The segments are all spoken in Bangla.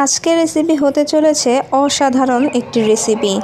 আজকের রেসিপি হতে চলেছে অসাধারণ একটি রেসিপি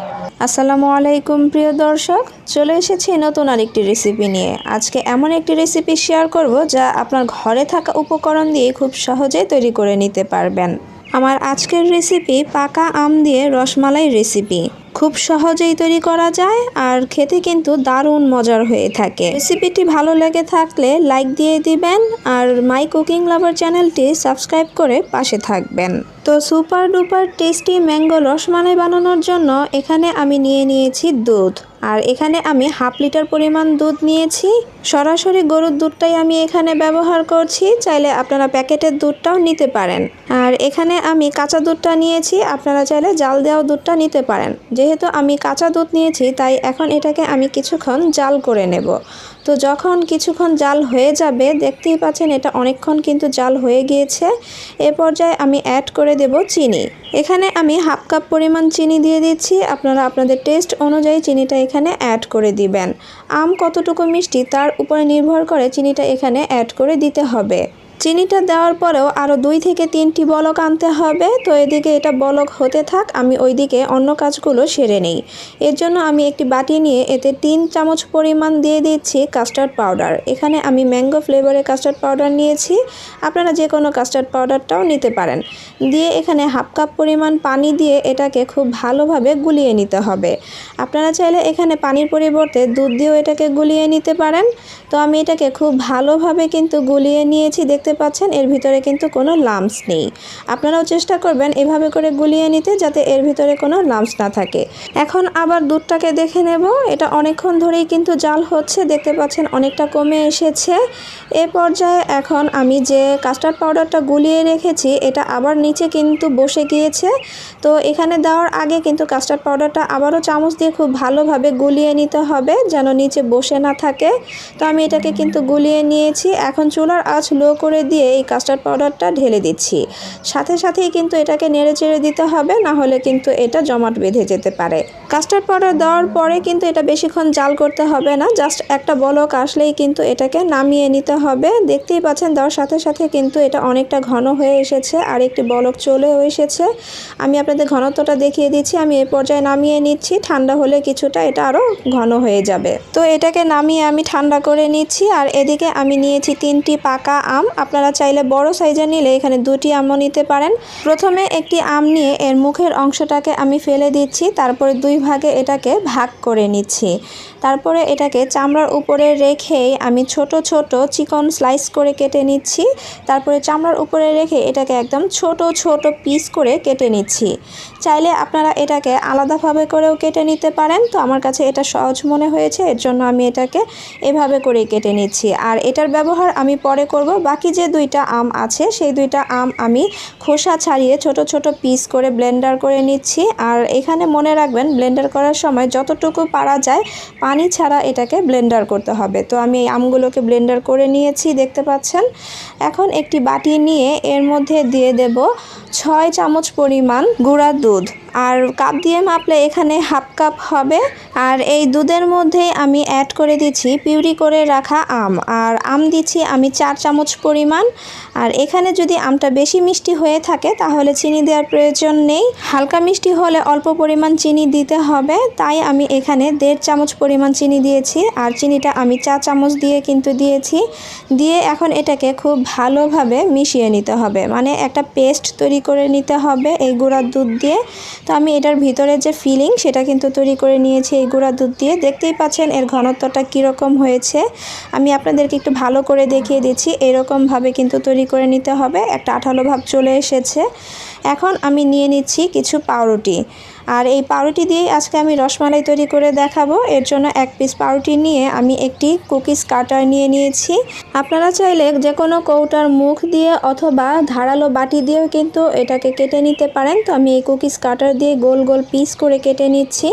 আসসালামু আলাইকুম, প্রিয় দর্শক। চলে এসেছি নতুন আরেকটি রেসিপি নিয়ে। আজকে এমন একটি রেসিপি শেয়ার করব যা আপনার ঘরে থাকা উপকরণ দিয়ে খুব সহজেই তৈরি করে নিতে পারবেন। আমার আজকের রেসিপি পাকা আম দিয়ে রসমালাই রেসিপি খুব সহজেই তৈরি করা যায় আর খেতে কিন্তু দারুণ মজার হয়ে থাকে। রেসিপিটি ভালো লেগে থাকলে লাইক দিয়ে দিবেন আর মাই কুকিং লাভার চ্যানেলটি সাবস্ক্রাইব করে পাশে থাকবেন। তো super duper tasty mango rasmalai বানানোর জন্য এখানে আমি নিয়ে নিয়েছি দুধ। আর এখানে আমি হাফ লিটার পরিমাণ দুধ নিয়েছি। সরাসরি গরুর দুধটাই আমি এখানে ব্যবহার করছি। চাইলে আপনারা প্যাকেটের দুধটাও নিতে পারেন। আর এখানে আমি কাঁচা দুধটা নিয়েছি। আপনারা চাইলে জাল দেওয়া দুধটা নিতে পারেন। যেহেতু আমি কাঁচা দুধ নিয়েছি, তাই এখন এটাকে আমি কিছুক্ষণ জাল করে নেব। তো যখন কিছুক্ষণ জাল হয়ে যাবে, দেখতেই পাচ্ছেন এটা অনেকক্ষণ কিন্তু জাল হয়ে গিয়েছে। এ পর্যায়ে আমি অ্যাড করে দেব চিনি। এখানে আমি হাফ কাপ পরিমাণ চিনি দিয়ে দিচ্ছি। আপনারা আপনাদের টেস্ট অনুযায়ী চিনিটা এখানে অ্যাড করে দিবেন। আম কতটুকু মিষ্টি তার উপরে নির্ভর করে চিনিটা এখানে অ্যাড করে দিতে হবে। চিনিটা দেওয়ার পরেও আরও দুই থেকে তিনটি বলক আনতে হবে। তো এদিকে এটা বলক হতে থাক, আমি ওইদিকে অন্য কাজগুলো সেরে নেই। এর জন্য আমি একটি বাটি নিয়ে এতে তিন চামচ পরিমাণ দিয়ে দিচ্ছি কাস্টার্ড পাউডার। এখানে আমি ম্যাঙ্গো ফ্লেভারের কাস্টার্ড পাউডার নিয়েছি। আপনারা যে কোনো কাস্টার্ড পাউডারটাও নিতে পারেন। দিয়ে এখানে হাফ কাপ পরিমাণ পানি দিয়ে এটাকে খুব ভালোভাবে গুলিয়ে নিতে হবে। আপনারা চাইলে এখানে পানির পরিবর্তে দুধ দিয়েও এটাকে গুলিয়ে নিতে পারেন। তো আমি এটাকে খুব ভালোভাবে কিন্তু গুলিয়ে নিয়েছি, দেখতে দেখতে পাচ্ছেন, এর ভিতরে কিন্তু কোনো লামস নেই। আপনারাও চেষ্টা করবেন এভাবে করে গুলিয়ে নিতে যাতে এর ভিতরে কোনো লামস না থাকে। এখন আবার দুধটাকে দেখে নেব। এটা অনেকক্ষণ ধরেই কিন্তু জাল হচ্ছে, দেখতে পাচ্ছেন অনেকটা কমে এসেছে। এ পর্যায়ে এখন আমি যে কাস্টার্ড পাউডারটা গুলিয়ে রেখেছি, এটা আবার নিচে কিন্তু বসে গিয়েছে। তো এখানে দেওয়ার আগে কিন্তু কাস্টার্ড পাউডারটা আবারও চামচ দিয়ে খুব ভালোভাবে গুলিয়ে নিতে হবে, যেন নিচে বসে না থাকে। তো আমি এটাকে কিন্তু গুলিয়ে নিয়েছি। এখন চুলার আঁচ লো করে করে দিয়ে এই কাস্টার্ড পাউডারটা ঢেলে দিচ্ছি। সাথে সাথেই কিন্তু এটাকে নেড়ে চেড়ে দিতে হবে, না হলে কিন্তু এটা জমাট বেঁধে যেতে পারে। কাস্টার্ড পাউডার দেওয়ার পরে কিন্তু এটা বেশিক্ষণ জাল করতে হবে না, জাস্ট একটা বলক আসলেই কিন্তু এটাকে নামিয়ে নিতে হবে। দেখতেই পাচ্ছেন দেওয়ার সাথে সাথে কিন্তু এটা অনেকটা ঘন হয়ে এসেছে, আর একটি বলক চলেও এসেছে। আমি আপনাদের ঘনত্বটা দেখিয়ে দিচ্ছি, আমি এই পর্যায়ে নামিয়ে নিচ্ছি, ঠান্ডা হলে কিছুটা এটা আরও ঘন হয়ে যাবে। তো এটাকে নামিয়ে আমি ঠান্ডা করে নিচ্ছি, আর এদিকে আমি নিয়েছি তিনটি পাকা আম। আপনারা চাইলে বড় সাইজের নিলে এখানে দুটি আমও নিতে পারেন। প্রথমে একটি আম নিয়ে এর মুখের অংশটাকে আমি ফেলে দিচ্ছি, তারপরে দুই ভাগে এটাকে ভাগ করে নিচ্ছি। তারপরে এটাকে চামড়ার উপরে রেখেই আমি ছোট ছোট চিকন স্লাইস করে কেটে নিচ্ছি। তারপরে চামড়ার উপরে রেখে এটাকে একদম ছোট ছোট পিস করে কেটে নিচ্ছি। চাইলে আপনারা এটাকে আলাদাভাবে করেও কেটে নিতে পারেন। তো আমার কাছে এটা সহজ মনে হয়েছে, এর জন্য আমি এটাকে এভাবে করে কেটে নিচ্ছি। আর এটার ব্যবহার আমি পরে করব। বাকি যে দুইটা আম আছে, সেই দুইটা আম আমি খোসা ছাড়িয়ে ছোট ছোট পিস করে ব্লেন্ডার করে নিচ্ছি। আর এখানে মনে রাখবেন ব্লেন্ডার করার সময় যতটুকু পারা যায়, পানি ছাড়া এটাকে ব্লেন্ডার করতে হবে। তো আমি এই আমগুলোকে ব্লেন্ডার করে নিয়েছি, দেখতে পাচ্ছেন? এখন একটি বাটি নিয়ে এর মধ্যে দিয়ে দেব ছয় চামচ পরিমাণ গুঁড়া দুধ। আর কাপ দিয়ে মাপলে এখানে হাফ কাপ হবে। আর এই দুধের মধ্যেই আমি অ্যাড করে দিচ্ছি পিউরি করে রাখা আম। আর আম দিচ্ছি আমি চার চামচ পরিমাণ। আর এখানে যদি আমটা বেশি মিষ্টি হয়ে থাকে, তাহলে চিনি দেওয়ার প্রয়োজন নেই। হালকা মিষ্টি হলে অল্প পরিমাণ চিনি দিতে হবে। তাই আমি এখানে দেড় চামচ পরিমাণ চিনি দিয়েছি। আর চিনিটা আমি চা চামচ দিয়ে কিন্তু দিয়েছি। দিয়ে এখন এটাকে খুব ভালোভাবে মিশিয়ে নিতে হবে। মানে একটা পেস্ট তৈরি করে নিতে হবে এই গুঁড়ার দুধ দিয়ে। তো আমি এটার ভিতরে যে ফিলিং সেটা কিন্তু তৈরি করে নিয়েছি এই গুঁড়ার দুধ দিয়ে। দেখতেই পাচ্ছেন এর ঘনত্বটা কীরকম হয়েছে। আমি আপনাদেরকে একটু ভালো করে দেখিয়ে দিচ্ছি, এরকমভাবে কিন্তু তৈরি করে নিতে হবে। একটা আঠালো ভাব চলে এসেছে। এখন আমি নিয়ে নিচ্ছি কিছু পাউরুটি। আর এই পাউরুটি দিয়েই আজকে আমি রসমালাই তৈরি করে দেখাবো। এর জন্য এক পিস পাউরুটি নিয়ে আমি একটি কুকিজ কাটার নিয়ে নিয়েছি। আপনারা চাইলে যে কোনো কৌটার মুখ দিয়ে অথবা ধারালো বাটি দিয়েও কিন্তু এটাকে কেটে নিতে পারেন। তো আমি এই কুকিজ কাটার দিয়ে গোল গোল পিস করে কেটে নিচ্ছি।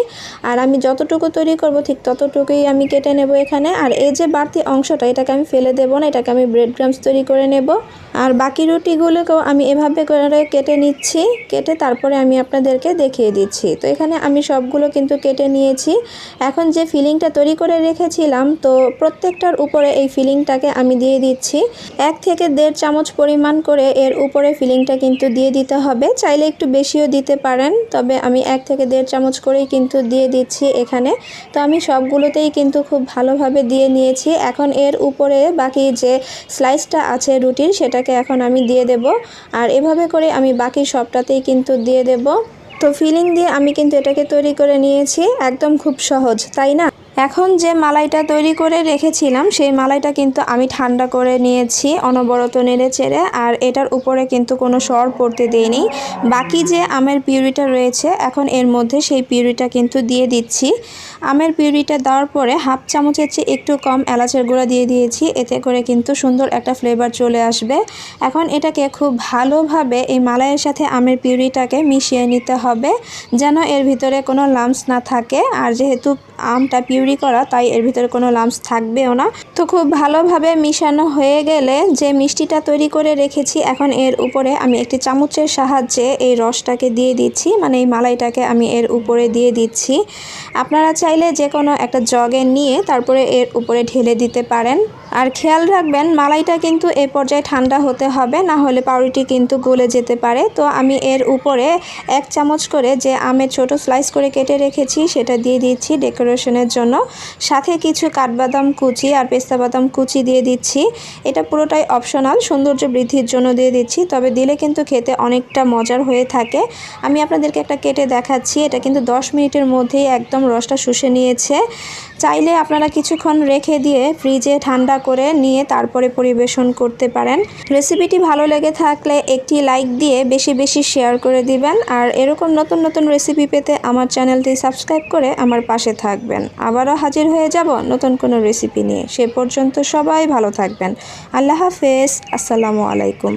আর আমি যতটুকু তৈরি করব ঠিক ততটুকুই আমি কেটে নেব এখানে। আর এই যে বাড়তি অংশটা, এটাকে আমি ফেলে দেবো না, এটাকে আমি ব্রেড গ্রামস তৈরি করে নেব। আর বাকি রুটিগুলোকেও আমি এভাবে করে কেটে নিচ্ছি। কেটে তারপরে আমি আপনাদেরকে দেখিয়ে দিচ্ছি। নিয়েছি তো এখানে আমি সবগুলো কিন্তু কেটে নিয়েছি। এখন যে ফিলিংটা তৈরি করে রেখেছিলাম, তো প্রত্যেকটার উপরে এই ফিলিংটাকে আমি দিয়ে দিচ্ছি। এক থেকে দেড় চামচ পরিমাণ করে এর উপরে ফিলিংটা কিন্তু দিয়ে দিতে হবে। চাইলে একটু বেশিও দিতে পারেন, তবে আমি এক থেকে দেড় চামচ করেই কিন্তু দিয়ে দিচ্ছি এখানে। তো আমি সবগুলোতেই কিন্তু খুব ভালোভাবে দিয়ে নিয়েছি। এখন এর উপরে বাকি যে স্লাইসটা আছে রুটির, সেটাকে এখন আমি দিয়ে দেব। আর এভাবে করে আমি বাকি সবটাতেই কিন্তু দিয়ে দেব। তো ফিলিং দিয়ে আমি কিন্তু এটাকে তৈরি করে নিয়েছি, একদম খুব সহজ, তাই না? এখন যে মালাইটা তৈরি করে রেখেছিলাম, সেই মালাইটা কিন্তু আমি ঠান্ডা করে নিয়েছি অনবরত নেড়ে চেড়ে, আর এটার উপরে কিন্তু কোনো সর পড়তে দেয়নি বাকি যে আমের পিউরিটা রয়েছে, এখন এর মধ্যে সেই পিউরিটা কিন্তু দিয়ে দিচ্ছি। আমের পিউরিটা দেওয়ার পরে হাফ চামচের চেয়ে একটু কম এলাচের গুঁড়া দিয়ে দিয়েছি। এতে করে কিন্তু সুন্দর একটা ফ্লেভার চলে আসবে। এখন এটাকে খুব ভালোভাবে এই মালাইয়ের সাথে আমের পিউরিটাকে মিশিয়ে নিতে হবে, যেন এর ভিতরে কোনো লামস না থাকে। আর যেহেতু আমটা পিউরি করা, তাই এর ভিতরে কোনো লামস থাকবেও না। তো খুব ভালোভাবে মিশানো হয়ে গেলে যে মিষ্টিটা তৈরি করে রেখেছি, এখন এর উপরে আমি একটি চামচের সাহায্যে এই রসটাকে দিয়ে দিচ্ছি। মানে এই মালাইটাকে আমি এর উপরে দিয়ে দিচ্ছি। আপনারা চাইলে যে কোনো একটা জগে নিয়ে তারপরে এর উপরে ঢেলে দিতে পারেন। আর খেয়াল রাখবেন, মালাইটা কিন্তু এ পর্যায়ে ঠান্ডা হতে হবে, না হলে পাউরুটি কিন্তু গলে যেতে পারে। তো আমি এর উপরে এক চামচ করে যে আমের ছোট স্লাইস করে কেটে রেখেছি, সেটা দিয়ে দিচ্ছি ডেকোরেশনের জন্য। সাথে কিছু কাঠবাদাম কুচি আর পেস্তা বাদাম কুচি দিয়ে দিচ্ছি। এটা পুরোটাই অপশনাল সৌন্দর্য বৃদ্ধির জন্য দিয়ে দিচ্ছি, তবে দিলে কিন্তু খেতে অনেকটা মজার হয়ে থাকে। আমি আপনাদেরকে একটা কেটে দেখাচ্ছি, এটা কিন্তু দশ মিনিটের মধ্যেই একদম রসটা শুষে নিয়েছে। চাইলে আপনারা কিছুক্ষণ রেখে দিয়ে ফ্রিজে ঠান্ডা করে নিয়ে তারপরে পরিবেশন করতে পারেন। রেসিপিটি ভালো লেগে থাকলে একটি লাইক দিয়ে বেশি বেশি শেয়ার করে দিবেন। আর এরকম নতুন নতুন রেসিপি পেতে আমার চ্যানেলটি সাবস্ক্রাইব করে আমার পাশে থাকবেন। আবারও হাজির হয়ে যাব নতুন কোনো রেসিপি নিয়ে। সে পর্যন্ত সবাই ভালো থাকবেন। আল্লাহ হাফেজ। আসসালামু আলাইকুম।